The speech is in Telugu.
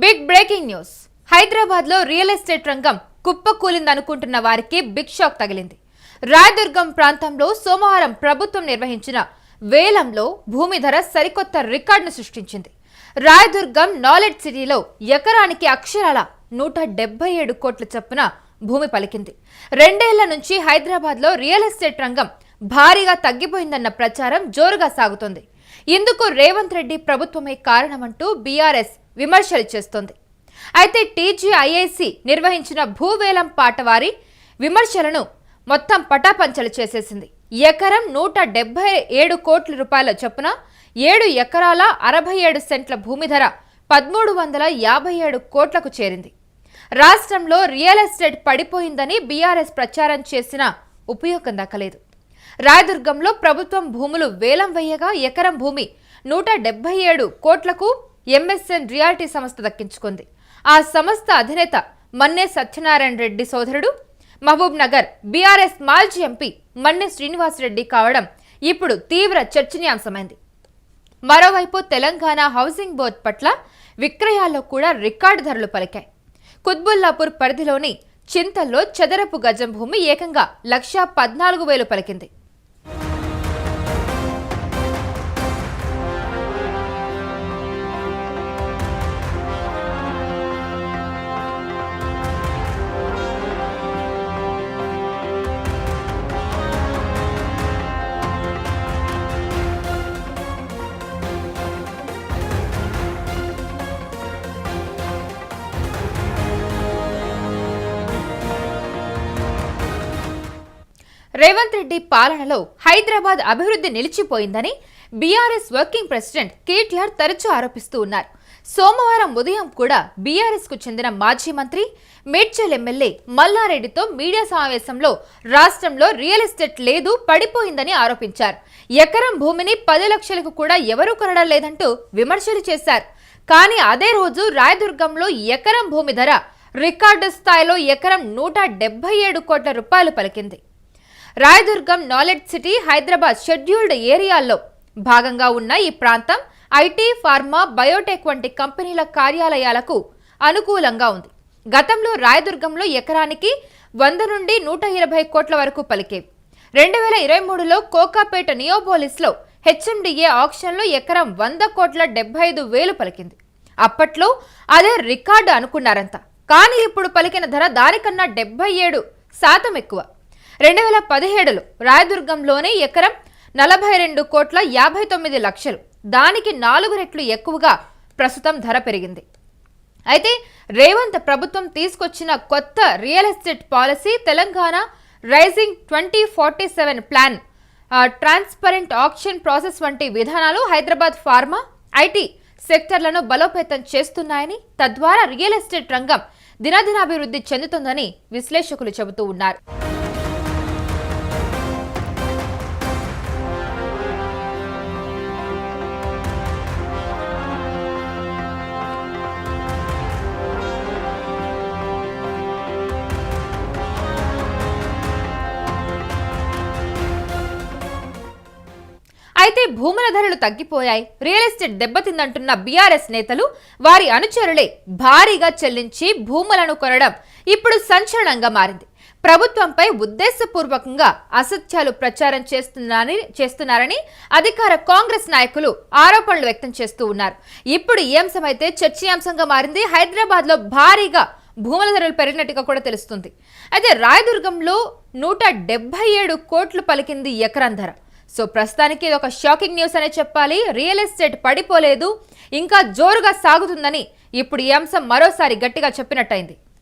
బిగ్ బ్రేకింగ్ న్యూస్ హైదరాబాద్లో రియల్ ఎస్టేట్ రంగం కుప్పకూలిందనుకుంటున్న వారికి బిగ్ షాక్ తగిలింది. రాయదుర్గం ప్రాంతంలో సోమవారం ప్రభుత్వం నిర్వహించిన వేలంలో భూమి ధర సరికొత్త రికార్డును సృష్టించింది. రాయదుర్గం నాలెడ్జ్ సిటీలో ఎకరానికి అక్షరాల నూట డెబ్బై ఏడు కోట్ల చొప్పున భూమి పలికింది. రెండేళ్ళ నుంచి హైదరాబాద్లో రియల్ ఎస్టేట్ రంగం భారీగా తగ్గిపోయిందన్న ప్రచారం జోరుగా సాగుతోంది. ఇందుకు రేవంత్ రెడ్డి ప్రభుత్వమే కారణమంటూ బీఆర్ఎస్ విమర్శలు చేస్తోంది. అయితే టీజీఐఐసి నిర్వహించిన భూవేలం పాటవారి విమర్శలను మొత్తం పటాపంచలు చేసేసింది. ఎకరం నూట డెబ్బై ఏడు కోట్ల రూపాయల చొప్పున ఏడు ఎకరాల అరవై ఏడు సెంట్ల భూమి ధర పదమూడు వందల యాభై ఏడు కోట్లకు చేరింది. రాష్ట్రంలో రియల్ ఎస్టేట్ పడిపోయిందని బీఆర్ఎస్ ప్రచారం చేసినా ఉపయోగం దక్కలేదు. రాయదుర్గంలో ప్రభుత్వం భూములు వేలం వేయగా ఎకరం భూమి నూట డెబ్బై ఏడు కోట్లకు ఎంఎస్ఎన్ రియాలిటీ సంస్థ దక్కించుకుంది. ఆ సంస్థ అధినేత మన్నే సత్యనారాయణ రెడ్డి సోదరుడు మహబూబ్ నగర్ బీఆర్ఎస్ మాజీ ఎంపీ మన్నే శ్రీనివాసరెడ్డి కావడం ఇప్పుడు తీవ్ర చర్చనీయాంశమైంది. మరోవైపు తెలంగాణ హౌసింగ్ బోర్డ్ పట్ల విక్రయాల్లో కూడా రికార్డు ధరలు పలికాయి. కుత్బుల్లాపూర్ పరిధిలోని చింతల్లో చదరపు గజం భూమి ఏకంగా లక్షా పద్నాలుగు వేలు పలికింది. రేవంత్ రెడ్డి పాలనలో హైదరాబాద్ అభివృద్ధి నిలిచిపోయిందని బీఆర్ఎస్ వర్కింగ్ ప్రెసిడెంట్ కేటీఆర్ తరచూ ఆరోపిస్తూ ఉన్నారు. సోమవారం ఉదయం కూడా బీఆర్ఎస్కు చెందిన మాజీ మంత్రి మేడ్చల్ ఎమ్మెల్యే మల్లారెడ్డితో మీడియా సమావేశంలో రాష్ట్రంలో రియల్ ఎస్టేట్ లేదు పడిపోయిందని ఆరోపించారు. ఎకరం భూమిని పది లక్షలకు కూడా ఎవరూ కొనడం లేదంటూ విమర్శలు చేశారు. కానీ అదే రోజు రాయదుర్గంలో ఎకరం భూమి ధర రికార్డు స్థాయిలో ఎకరం నూట డెబ్బై ఏడు కోట్ల రూపాయలు పలికింది. Rayadurgam knowledge city Hyderabad scheduled ఏరియాల్లో భాగంగా ఉన్న ఈ ప్రాంతం ఐటీ ఫార్మా బయోటెక్ వంటి కంపెనీల కార్యాలయాలకు అనుకూలంగా ఉంది. గతంలో రాయదుర్గంలో ఎకరానికి వంద నుండి నూట ఇరవై కోట్ల వరకు పలికేవి. రెండు వేల ఇరవై మూడులో కోకాపేట నియోపోలిస్లో హెచ్ఎండిఏ ఆక్షన్లో ఎకరం వంద కోట్ల డెబ్బై ఐదు వేలు పలికింది. అప్పట్లో అదే రికార్డు అనుకున్నారంతా కానీ ఇప్పుడు పలికిన ధర దానికన్నా డెబ్బై ఏడు శాతం ఎక్కువ. రెండు వేల పదిహేడులో రాయదుర్గంలోనే ఎకరం నలభై రెండు కోట్ల యాభై తొమ్మిది లక్షలు. దానికి నాలుగు రెట్లు ఎక్కువగా ప్రస్తుతం ధర పెరిగింది. అయితే రేవంత్ ప్రభుత్వం తీసుకొచ్చిన కొత్త real estate policy Telangana rising twenty forty seven plan transparent auction process వంటి విధానాలు హైదరాబాద్ ఫార్మా ఐటీ సెక్టర్లను బలోపేతం చేస్తున్నాయని తద్వారా రియల్ ఎస్టేట్ రంగం దినదినాభివృద్ధి చెందుతుందని విశ్లేషకులు చెబుతూ ఉన్నారు. అయితే భూముల ధరలు తగ్గిపోయాయి. రియల్ ఎస్టేట్ దెబ్బతిందంటున్న బీఆర్ఎస్ నేతలు వారి అనుచరులే భారీగా చెల్లించి భూములను కొనడం ఇప్పుడు సంచలనంగా మారింది. ప్రభుత్వంపై ఉద్దేశపూర్వకంగా అసత్యాలు ప్రచారం చేస్తున్నారని చేస్తున్నారని అధికార కాంగ్రెస్ నాయకులు ఆరోపణలు వ్యక్తం చేస్తూ ఉన్నారు. ఇప్పుడు ఈ అంశమైతే చర్చీయాంశంగా మారింది. హైదరాబాద్లో భారీగా భూముల ధరలు పెరిగినట్టుగా కూడా తెలుస్తుంది. అయితే రాయదుర్గంలో నూట డెబ్బై ఏడు కోట్లు పలికింది ఎకరం ధర. సో ప్రస్తుతానికి ఇది ఒక షాకింగ్ న్యూస్ అనే చెప్పాలి. రియల్ ఎస్టేట్ పడిపోలేదు. ఇంకా జోరుగా సాగుతుందని ఇప్పుడు ఈ అంశం మరోసారి గట్టిగా చెప్పినట్టయింది.